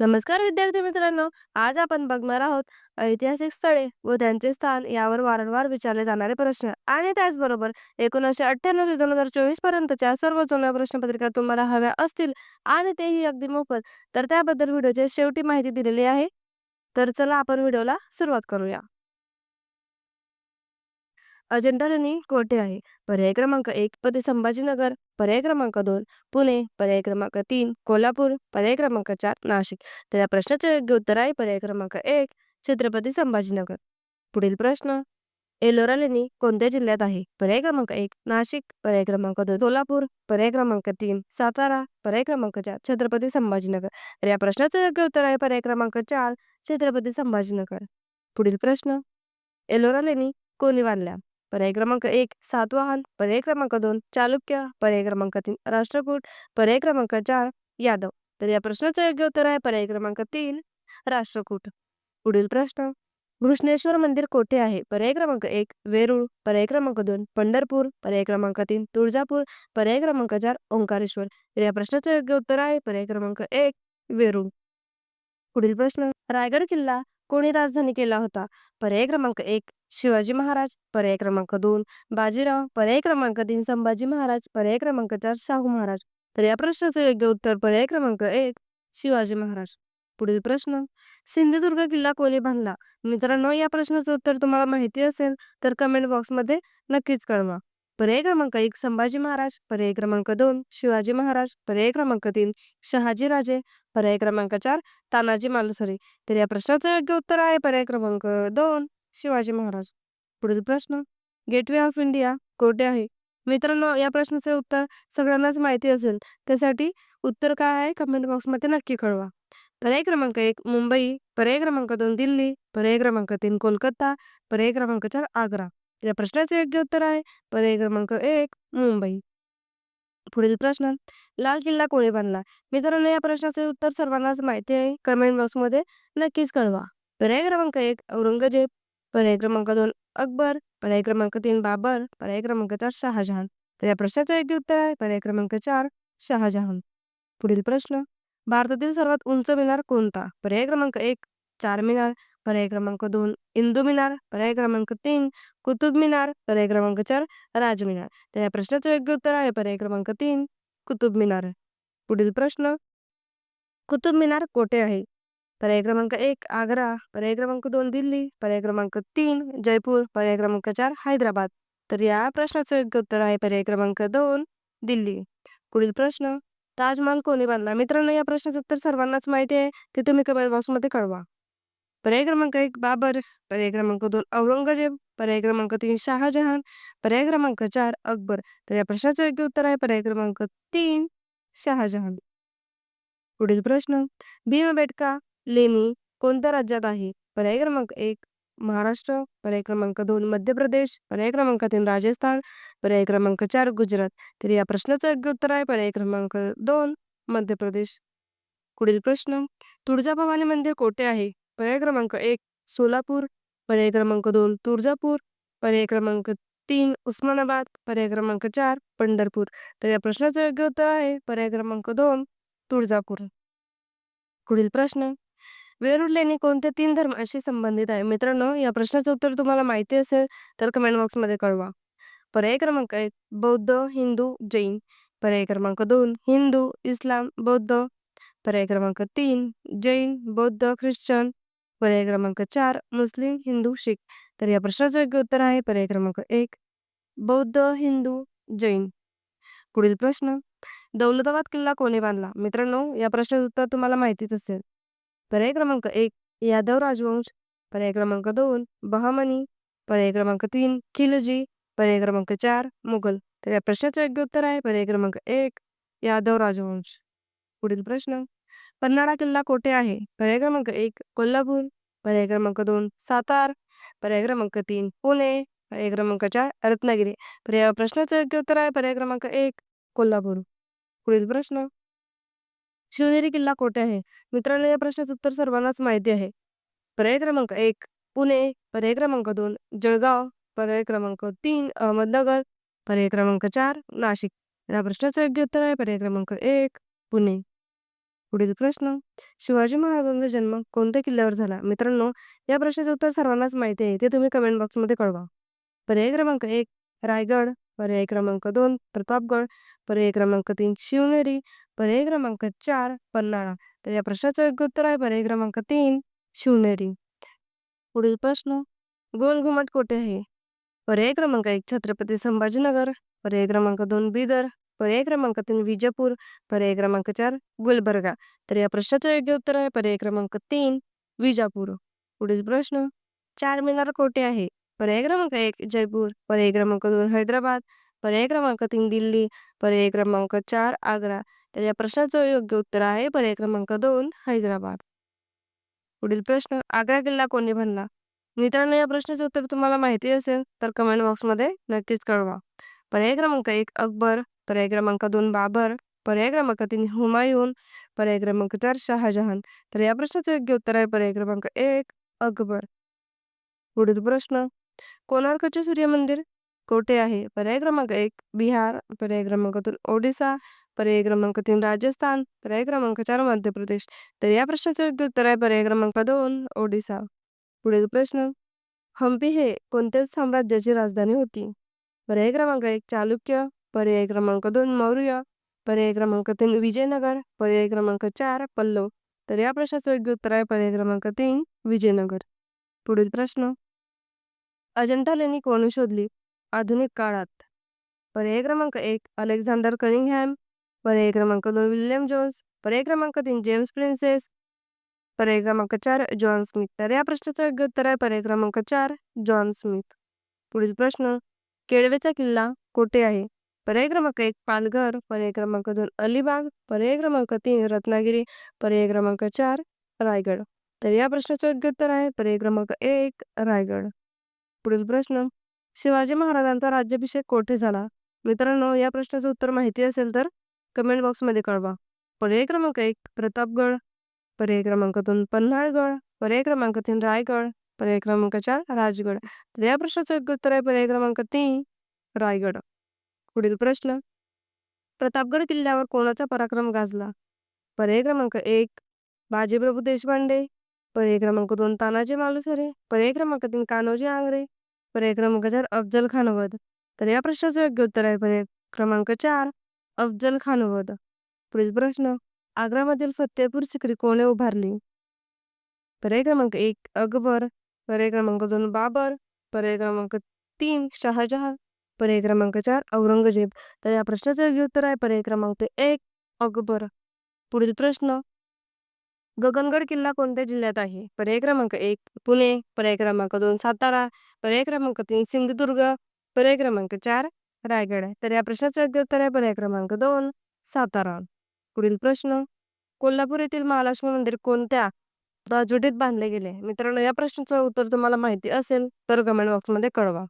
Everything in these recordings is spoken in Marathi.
नमस्कार विद्यार्थी मित्रांनो आज आपण बघणार आहोत ऐतिहासिक स्थळे व त्यांचे स्थान यावर वारंवार विचारले जाणारे प्रश्न. आणि त्याचबरोबर एकोणीसशे अठ्ठ्याण्णव ते दोन हजार चोवीस पर्यंतच्या सर्व जुन्या प्रश्नपत्रिका तुम्हाला हव्या असतील आणि तेही अगदी मोफत. तर त्याबद्दल व्हिडिओच्या शेवटी माहिती दिलेली आहे. तर चला आपण व्हिडिओला सुरुवात करूया. अजिंठा लेणी कोठे आहे पर्याय क्रमांक एक पती संभाजीनगर पर्याय क्रमांक दोन पुणे पर्याय क्रमांक तीन कोल्हापूर पर्याय क्रमांक चार नाशिक तर या प्रश्नाचे योग्य उत्तर आहे पर्याय क्रमांक एक छत्रपती संभाजीनगर पुढील प्रश्न एलोरा लेणी कोणत्या जिल्ह्यात आहे पर्याय क्रमांक एक नाशिक पर्याय क्रमांक दोन सोलापूर पर्याय क्रमांक तीन सातारा पर्याय क्रमांक चार छत्रपती संभाजीनगर तर या प्रश्नाचे योग्य उत्तर आहे पर्याय क्रमांक चार छत्रपती संभाजीनगर पुढील प्रश्न एलोरा लेणी कोणी बांधल्या पर्याय क्रमांक एक सातवाहन पर्याय क्रमांक दोन चालुक्य पर्याय क्रमांक तीन राष्ट्रकूट पर्याय क्रमांक चार यादव. तर या प्रश्नाचं योग्य उत्तर आहे पर्याय क्रमांक तीन राष्ट्रकूट. पुढील प्रश्न. घृष्णेश्वर मंदिर कोठे आहे? पर्याय क्रमांक एक वेरूळ पर्याय क्रमांक दोन पंढरपूर पर्याय क्रमांक तीन तुळजापूर पर्याय क्रमांक चार ओंकारेश्वर. तर या प्रश्नाचं योग्य उत्तर आहे पर्याय क्रमांक एक वेरूळ. पुढील प्रश्न. रायगड किल्ला कोणी राजधानी केला होता? पर्याय क्रमांक एक शिवाजी महाराज पर्याय क्रमांक दोन बाजीराव पर्याय क्रमांक तीन संभाजी महाराज पर्याय क्रमांक चार शाहू महाराज. तर या प्रश्नाचं योग्य उत्तर पर्याय क्रमांक एक शिवाजी महाराज. पुढील प्रश्न सिंधुदुर्ग किल्ला कोणी बांधला? मित्रांनो या प्रश्नाचं उत्तर तुम्हाला माहिती असेल तर कमेंट बॉक्समध्ये नक्कीच कळवा. पर्याय क्रमांक एक संभाजी महाराज. पर्याय क्रमांक दोन शिवाजी महाराज. पर्याय क्रमांक तीन शहाजी राजे. पर्याय क्रमांक चार तानाजी मालुसरे. तर या प्रश्नाचं योग्य उत्तर आहे पर्याय क्रमांक दोन. शिवाजी महाराज. पुढील प्रश्न. गेटवे ऑफ इंडिया कोठे आहे? मित्रांनो या प्रश्नाचे उत्तर सगळ्यांनाच माहिती असेल. त्यासाठी उत्तर काय आहे कमेंट बॉक्समध्ये नक्की कळवा. पर्याय क्रमांक एक मुंबई. पर्याय क्रमांक दोन दिल्ली. पर्याय क्रमांक तीन कोलकाता. पर्याय क्रमांक चार आग्रा. या प्रश्नाचे योग्य उत्तर आहे. पर्याय क्रमांक एक मुंबई. पुढील प्रश्न. लाल किल्ला कोणी बांधला? मित्रांनो या प्रश्नाचे उत्तर सर्वांनाच माहिती आहे. कमेंट बॉक्समध्ये नक्कीच कळवा. पर्याय क्रमांक एक औरंगजेब. पर्याय क्रमांक दोन अकबर. पर्याय क्रमांक तीन बाबर. पर्याय क्रमांक चार शहाजहान. तर या प्रश्नाचं योग्य उत्तर आहे. पर्याय क्रमांक चार शहाजहान. पुढील प्रश्न. भारतातील सर्वात उंच मिनार कोणता? पर्याय क्रमांक एक चार मिनार. पर्याय क्रमांक दोन इंदू मिनार. पर्याय क्रमांक तीन कुतुब मिनार. पर्याय क्रमांक चार राजमिनार तर या प्रश्नाचं योग्य उत्तर आहे. पर्याय क्रमांक तीन कुतुब मिनार. पुढील प्रश्न. कुतुब मिनार कोठे आहे? पर्याय क्रमांक एक आग्रा पर्याय क्रमांक दोन दिल्ली पर्याय क्रमांक तीन जयपूर पर्याय क्रमांक चार हैदराबाद तर या प्रश्नाचं योग्य उत्तर आहे पर्याय क्रमांक दोन दिल्ली पुढील प्रश्न ताजमहाल कोणी बांधला मित्रांनो या प्रश्नाचं उत्तर सर्वांनाच माहिती आहे ते तुम्ही कमेंट बॉक्समध्ये कळवा पर्याय क्रमांक एक बाबर पर्याय क्रमांक दोन औरंगजेब पर्याय क्रमांक तीन शहाजहान पर्याय क्रमांक चार अकबर तर या प्रश्नाचं योग्य उत्तर आहे पर्याय क्रमांक तीन शहाजहान पुढील प्रश्न भीमबेटका लेणी कोणत्या राज्यात आहे पर्याय क्रमांक एक महाराष्ट्र पर्याय क्रमांक दोन मध्य प्रदेश पर्याय क्रमांक तीन राजस्थान पर्याय क्रमांक चार गुजरात तर या प्रश्नाचं योग्य उत्तर आहे पर्याय क्रमांक दोन मध्य प्रदेश पुढील प्रश्न तुळजाभवानी मंदिर कोठे आहे पर्याय क्रमांक एक सोलापूर पर्याय क्रमांक दोन तुळजापूर पर्याय क्रमांक तीन उस्मानाबाद पर्याय क्रमांक चार पंढरपूर तर या प्रश्नाचं योग्य उत्तर आहे पर्याय क्रमांक दोन तुळजापूर पुढील प्रश्न वेरूळ लेणी कोणत्या तीन धर्माशी संबंधित आहे? मित्रांनो या प्रश्नाचं उत्तर तुम्हाला माहिती असेल तर कमेंट बॉक्समध्ये कळवा. पर्याय क्रमांक एक बौद्ध हिंदू जैन. पर्याय क्रमांक दोन हिंदू इस्लाम बौद्ध. पर्याय क्रमांक तीन जैन बौद्ध ख्रिश्चन. पर्याय क्रमांक चार मुस्लिम हिंदू शीख. तर या प्रश्नाचं योग्य उत्तर आहे पर्याय क्रमांक एक बौद्ध हिंदू जैन. पुढील प्रश्न दौलताबाद किल्ला कोणी बांधला? मित्रांनो या प्रश्नाचं उत्तर तुम्हाला माहितीच असेल. पर्याय क्रमांक एक यादव राजवंश पर्याय क्रमांक दोन बहामनी पर्याय क्रमांक तीन खिलजी पर्याय क्रमांक चार मुघल. तर या प्रश्नाचं योग्य उत्तर आहे पर्याय क्रमांक एक यादव राजवंश पुढील प्रश्न. पन्हाळा किल्ला कोठे आहे? पर्याय क्रमांक एक कोल्हापूर पर्याय क्रमांक दोन सातार पर्याय क्रमांक तीन पुणे पर्याय क्रमांक चार रत्नागिरी. तर या प्रश्नाचं योग्य उत्तर आहे पर्याय क्रमांक एक कोल्हापूर. पुढील प्रश्न. शिवनेरी किल्ला कोठे आहे? मित्रांनो या प्रश्नाचं उत्तर सर्वांनाच माहिती आहे. पर्याय क्रमांक एक पुणे. पर्याय क्रमांक दोन जळगाव. पर्याय क्रमांक तीन अहमदनगर. पर्याय क्रमांक चार नाशिक. या प्रश्नाचं योग्य उत्तर आहे. पर्याय क्रमांक एक पुणे. पुढील प्रश्न शिवाजी महाराजांचा जन्म कोणत्या किल्ल्यावर झाला? मित्रांनो या प्रश्नाचं उत्तर सर्वांनाच माहिती आहे. ते तुम्ही कमेंट बॉक्समध्ये कळवा. पर्याय क्रमांक एक रायगड. पर्याय क्रमांक दोन प्रतापगड पर्याय क्रमांक तीन शिवनेरी पर्याय क्रमांक चार पन्हाळा. तर या प्रश्नाचं योग्य उत्तर आहे पर्याय क्रमांक तीन शिवनेरी. पुढील प्रश्न गोल घुमट कोठे आहे? पर्याय क्रमांक एक छत्रपती संभाजीनगर पर्याय क्रमांक दोन बिदर पर्याय क्रमांक तीन विजापूर पर्याय क्रमांक चार गुलबर्गा. तर या प्रश्नाचं योग्य उत्तर आहे पर्याय क्रमांक तीन विजापूर. पुढील प्रश्न चार मिनार कोठे आहे? पर्याय क्रमांक एक जयपूर पर्याय क्रमांक दोन हैदराबाद पर्याय क्रमांक तीन दिल्ली पर्याय क्रमांक चार आग्रा तर या प्रश्नाचं योग्य उत्तर आहे पर्याय क्रमांक दोन हैदराबाद पुढील प्रश्न आग्रा किल्ला कोणी बांधला मित्रांनो या प्रश्नाचं उत्तर तुम्हाला माहिती असेल तर कमेंट बॉक्समध्ये नक्कीच कळवा पर्याय क्रमांक एक अकबर पर्याय क्रमांक दोन बाबर पर्याय क्रमांक तीन हुमायून पर्याय क्रमांक चार शहाजहान तर या प्रश्नाचं योग्य उत्तर आहे पर्याय क्रमांक एक अकबर पुढील प्रश्न कोणार्कचे सूर्य मंदिर कोठे आहे पर्याय क्रमांक एक बिहार पर्याय क्रमांक दोन ओडिसा पर्याय क्रमांक तीन राजस्थान पर्याय क्रमांक चार मध्य प्रदेश तर या प्रश्नाचं योग्य उत्तर आहे पर्याय क्रमांक दोन ओडिसा पुढील प्रश्न हम्पी हे कोणत्या साम्राज्याची राजधानी होती पर्याय क्रमांक एक चालुक्य पर्याय क्रमांक दोन मौर्य पर्याय क्रमांक तीन विजयनगर पर्याय क्रमांक चार पल्लव तर या प्रश्नाचं योग्य उत्तर आहे पर्याय क्रमांक तीन विजयनगर पुढील प्रश्न अजंठा लेणी कोणी शोधली आधुनिक काळात पर्याय क्रमांक एक अलेक्झांडर कनिंगहॅम पर्याय क्रमांक दोन विल्यम जोन्स पर्याय क्रमांक तीन जेम्स प्रिन्सेस पर्याय क्रमांक चार जॉन स्मिथ तर या प्रश्नाचं योग्य उत्तर आहे पर्याय क्रमांक चार जॉन स्मिथ पुढील प्रश्न केळवेचा किल्ला कोठे आहे पर्याय क्रमांक एक पालघर पर्याय क्रमांक दोन अलिबाग पर्याय क्रमांक तीन रत्नागिरी पर्याय क्रमांक चार रायगड तर या प्रश्नाचं योग्य उत्तर आहे पर्याय क्रमांक एक रायगड पुढील प्रश्न. शिवाजी महाराजांचा राज्याभिषेक कोठे झाला? मित्रांनो या प्रश्नाचं उत्तर माहिती असेल तर कमेंट बॉक्समध्ये कळवा. पर्याय क्रमांक एक प्रतापगड. पर्याय क्रमांक दोन पन्हाळगड. पर्याय क्रमांक तीन रायगड. पर्याय क्रमांक चार राजगड. तर या प्रश्नाचं योग्य उत्तर आहे. पर्याय क्रमांक तीन रायगड. पुढील प्रश्न. प्रतापगड किल्ल्यावर कोणाचा पराक्रम गाजला? पर्याय क्रमांक एक बाजीप्रभू देशपांडे. पर्याय क्रमांक दोन तानाजी मालुसरे. पर्याय क्रमांक तीन कान्होजी आंग्रे. पर्याय क्रमांक चार अफजल खान वध. तर या प्रश्नाचं योग्य उत्तर आहे पर्याय क्रमांक चार अफजल खानवध पुढील प्रश्न आग्रामधील फतेहपूर सिक्री कोणे उभारली? पर्याय क्रमांक एक अकबर. पर्याय क्रमांक दोन बाबर. पर्याय क्रमांक तीन शहाजहान पर्याय क्रमांक चार औरंगजेब. तर या प्रश्नाचं योग्य उत्तर आहे पर्याय क्रमांक एक अकबर. पुढील प्रश्न गगनगड किल्ला कोणत्या जिल्ह्यात आहे? पर्याय क्रमांक एक पुणे. पर्याय क्रमांक दोन सातारा. पर्याय क्रमांक तीन सिंधुदुर्ग. पर्याय क्रमांक चार रायगड. आहे तर या प्रश्नाचं योग्य उत्तर आहे. पर्याय क्रमांक दोन सातारा. पुढील प्रश्न. कोल्हापूर येथील महालक्ष्मी मंदिर कोणत्या राजवटीत बांधले गेले? मित्रांनो या प्रश्नाचं उत्तर तुम्हाला माहिती असेल तर कमेंट बॉक्समध्ये कळवा.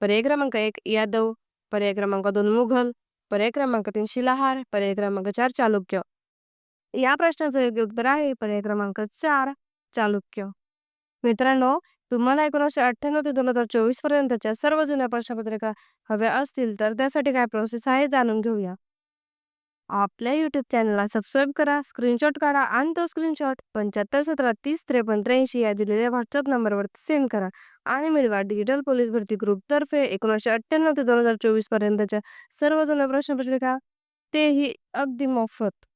पर्याय क्रमांक एक यादव. पर्याय क्रमांक दोन मुघल. पर्याय क्रमांक तीन शिलाहार. पर्याय क्रमांक चार चालुक्य. या प्रश्नाचं योग्य उत्तर आहे. पर्याय क्रमांक चार चालुक्य. मित्रांनो तुम्हाला एकोणीसशे अठ्ठ्याण्णव ते दोन हजार चोवीस पर्यंतच्या सर्व जुन्या प्रश्नपत्रिका हव्या असतील तर त्यासाठी काय प्रोसेस आहे जाणून घेऊया. आपल्या यूट्यूब चॅनलला सबस्क्राईब करा स्क्रीनशॉट काढा आणि तो स्क्रीनशॉट पंच्याहत्तर सतरा तीस त्रेपन्न त्र्याऐंशी या दिलेल्या व्हॉट्सअप नंबरवरती सेंड करा आणि मिळवा डिजिटल पोलीस भरती ग्रुपतर्फे एकोणीसशे अठ्ठ्याण्णव ते दोन हजार चोवीस पर्यंतच्या सर्व जुन्या प्रश्नपत्रिका. तेही अगदी मोफत.